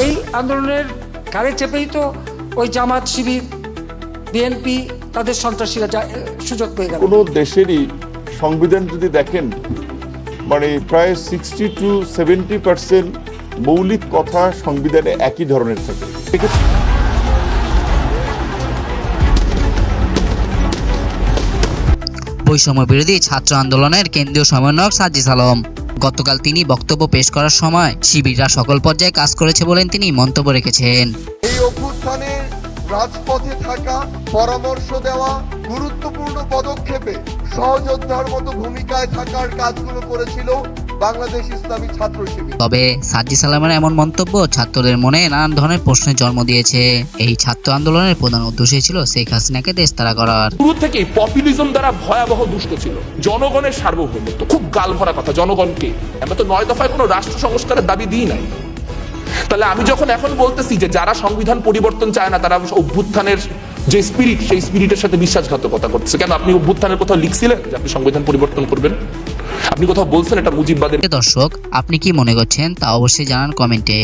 এই আন্দোলনের ঘাড়ে চেপেই তো ওই জামাত শিবির বিএনপি তাদের সন্ত্রাসীরা যা সুযোগ পেয়ে গেল। কোনো দেশেরই সংবিধান যদি দেখেন মানে প্রায় সিক্সটি টু সেভেন্টি পার্সেন্ট মৌলিক কথা সংবিধানে একই ধরনের থাকে। বৈষম্য বিরোধী ছাত্র আন্দোলনের কেন্দ্রীয় সমন্বয়ক সাজিস আলম। গতকাল তিনি বক্তব্য পেশ করার সময় শিবিররা সকল পর্যায়ে কাজ করেছে বলেন তিনি মন্তব্য রেখেছেন। এই অভ্যুত্থানে রাজপথে থাকা, পরামর্শ দেওয়া গুরুত্বপূর্ণ পদক্ষেপে সহযোদ্ধার মতো ভূমিকায় থাকার কাজগুলো করেছিল বাংলাদেশ ইসলামী ছাত্র শিবির। তবে সাজ্জি সালামের এমন মন্তব্য ছাত্রদের মনে নানান ধরনের প্রশ্নের জন্ম দিয়েছে। এই ছাত্র আন্দোলনের প্রধান উদ্দেশ্য ছিল শেখ হাসিনাকে দেশতারা করার। শুরু থেকেই পপুলিজম দ্বারা ভয়াবহ দুষ্ট ছিল। জনগণের সার্বভৌমত্ব খুব গাল ভরা কথা জনগণকে। আমরা তো নয় দফায় কোনো রাষ্ট্র সংস্কারের দাবি দিই নাই। তাহলে আমি যখন এখন বলতেছি যে যারা সংবিধান পরিবর্তন চায় না তারা অভ্যুত্থানের যে স্পিরিট সেই স্পিরিটের সাথে বিশ্বাসঘাতকতা করতেছে। কেন আপনি অভ্যুত্থানের কোথাও লিখছিলেন যে আপনি সংবিধান পরিবর্তন করবেন? আপনি কোথাও বলছেন এটা মুজিববাদের দর্শক আপনি কি মনে করছেন তা অবশ্যই জানান কমেন্টে।